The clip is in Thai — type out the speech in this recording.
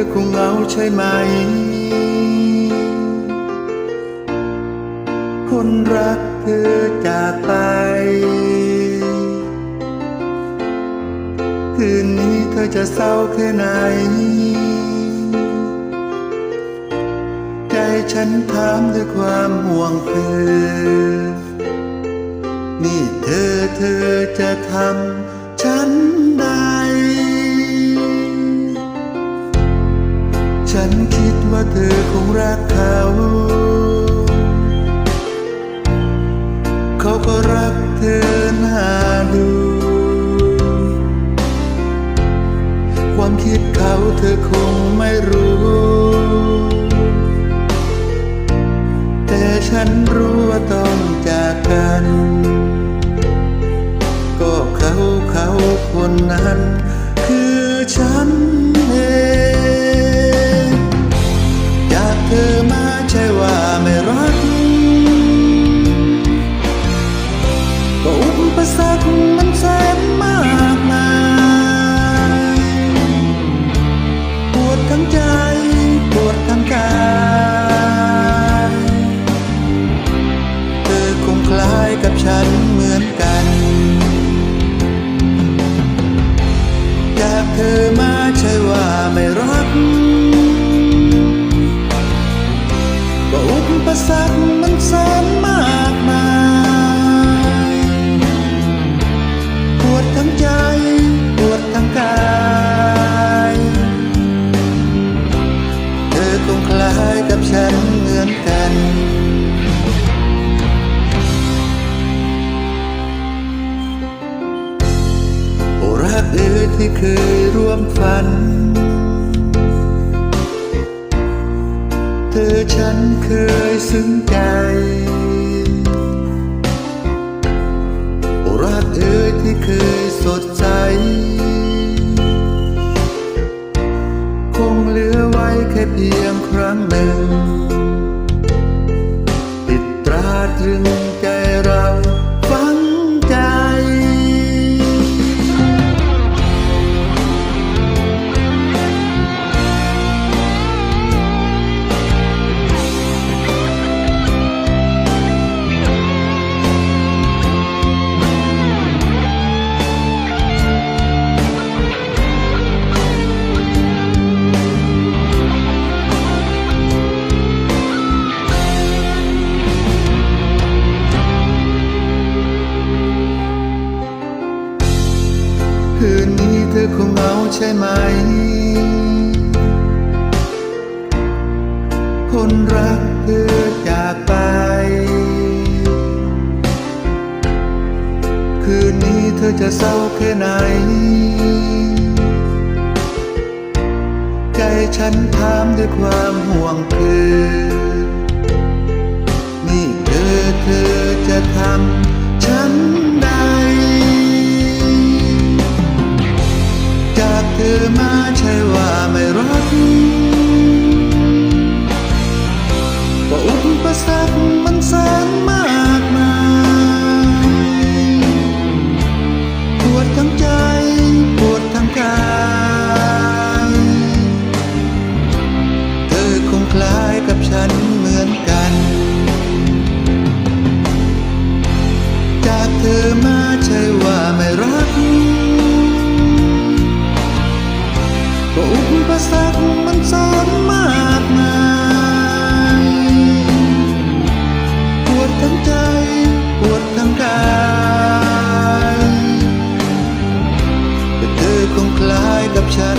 อคงเหงาใช่ไหม คนรักเธอจากไป คืนนี้เธอจะเศร้าแค่ไหน ใจฉันถามด้วยความห่วงเธอ นี่เธอเธอจะทำ นคิดว่าเธอคงรักเขา เขาก็รักเธอน่าดู ความคิดเขาเธอคงไม่รู้ แต่ฉันรู้ว่าต้องจากกัน ก็เขาเขาคนนั้น คือฉัน ไม่รัก ก็อุปสรรคมันแสนมากมายปวดทั้งใจ ก็อุปสรรคมันแสนมากมายปวดทั้งใจปวดทั้งกายเธอคงคล้ายกับฉันเหมือนกันรักเอ๋ยที่เคยร่วมฝัน อฉันเคยซึ้งใจ รักเอ่ยที่เคยสดใส คงเหลือไว้แค่เพียงครั้งหนึ่ง ติดตราตรึง ธอคงเหาใช่ไหม คนรักเธอจากไป คืนนี้เธอจะเศร้าแค่ไหน ใจฉันถามด้วยความห่วงคือ นี่เธอเธอจะทำ จากเธอมาใช่ว่าไม่รักก็อุปสรรคมันซ้อนมากมายปวดทั้งใจปวดทั้งกายแต่เธอคงคล้ายกับฉัน